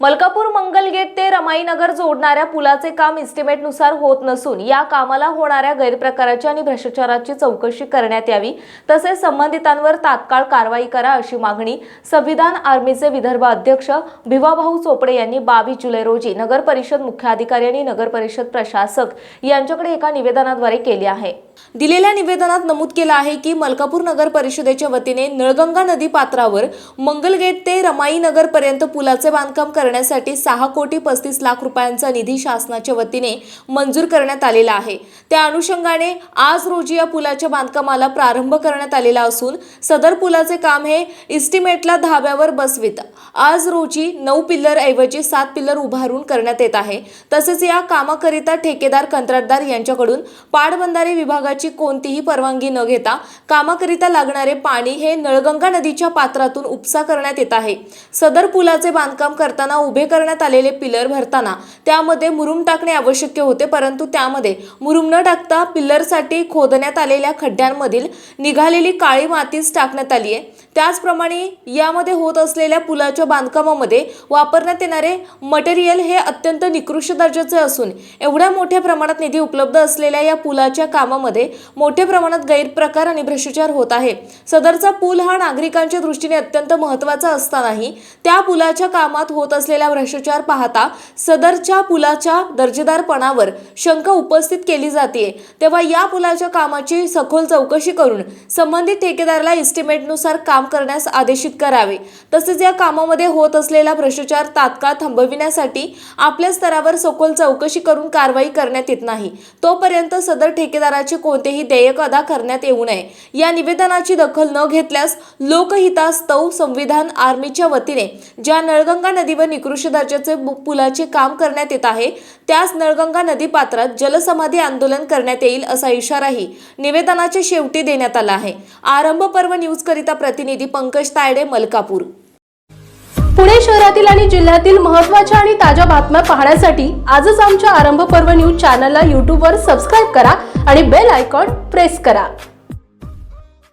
मलकापूर मंगलगेट ते रमाईनगर जोडणाऱ्या पुलाचे काम इस्टिमेटनुसार होत नसून या कामाला होणाऱ्या गैरप्रकाराची आणि भ्रष्टाचाराची चौकशी करण्यात यावी तसेच संबंधितांवर तात्काळ कारवाई करा अशी मागणी संविधान आर्मीचे विदर्भ अध्यक्ष भिवाभाऊ चोपडे यांनी बावीस जुलै रोजी नगर परिषद मुख्याधिकारी आणि नगर परिषद प्रशासक यांच्याकडे एका निवेदनाद्वारे केली आहे. दिलेल्या निवेदनात नमूद केलं आहे की मलकापूर नगर परिषदेच्या वतीने नळगंगा नदी पात्रावर मंगलगेट ते रमाई नगर पर्यंत पुलाचे बांधकाम करण्यासाठी सहा कोटी पस्तीस लाख रुपयांचा निधी शासनाच्या वतीने मंजूर करण्यात आलेला आहे. त्या अनुषंगाने आज रोजी या पुलाच्या बांधकामाला प्रारंभ करण्यात आलेला असून सदर पुलाचे काम हे इस्टिमेटला धाब्यावर बसवित. आज रोजी नऊ पिल्लर ऐवजी सात पिल्लर उभारून करण्यात येत आहे. तसेच या कामाकरिता ठेकेदार कंत्राटदार यांच्याकडून पाटबंधारे विभागाची कोणतीही परवानगी न घेता कामाकरिता लागणारे पाणी हे नळगंगा नदीच्या पात्रातून उपसा करण्यात येत आहे. सदर पुलाचे बांधकाम करताना उभे करण्यात आलेले पिलर भरताना त्यामध्ये मुरुम टाकणे आवश्यक होते परंतु त्यामध्ये मुरुम न टाकता पिल्लरसाठी खोदण्यात आलेल्या खड्ड्यांमधील निघालेली काळी मातीच टाकण्यात आली आहे त्याचप्रमाणे यामध्ये होत असलेल्या पुलाच्या बांधकामामध्ये वापरण्यात येणारे मटेरियल हे अत्यंत निकृष्ट दर्जाचे असून एवढ्या मोठ्या प्रमाणात निधी उपलब्ध असलेल्या या पुलाच्या कामामध्ये मोठ्या प्रमाणात गैरप्रकार आणि भ्रष्टाचार होत आहे. सदरचा पूल हा नागरिकांच्या दृष्टीने अत्यंत महत्त्वाचा असतानाही त्या पुलाच्या कामात होत असलेला भ्रष्टाचार पाहता सदरच्या पुलाच्या दर्जेदारपणावर शंका उपस्थित केली जाते. तेव्हा या पुलाच्या कामाची सखोल चौकशी करून संबंधित ठेकेदाराला इस्टिमेटनुसार काम करण्यास आदेशित करावे. तसेच या कामामध्ये होत असलेला भ्रष्टाचार तात्काळ थांबविण्यासाठी आपल्या स्तरावर सखोल चौकशी करून कारवाई करण्यात येत नाही. तोपर्यंत सदर ठेकेदाराचे कोणतेही देयक अदा करण्यात येऊ नये. या निवेदनाची दखल न घेतल्यास लोकहितास्तव संविधान आर्मीच्या वतीने ज्या नळगंगा नदीवर निकृष्ट दर्जाचे पुलाचे काम करण्यात येत आहे त्याच नळगंगा नदी पात्रात जलसमाधी आंदोलन करण्यात येईल असा इशाराही निवेदनाच्या शेवटी देण्यात आला आहे. आरंभ पर्व न्यूज करिता प्रतिनिधी पंकज तायडे मलकापूर. पुणे शहरातील आणि जिल्ह्यातील महत्त्वाच्या आणि ताज्या बातम्या पाहण्यासाठी आजच आमच्या आरंभ पर्व न्यूज चॅनलला यूट्यूबवर सबस्क्राईब करा आणि बेल आयकॉन प्रेस करा.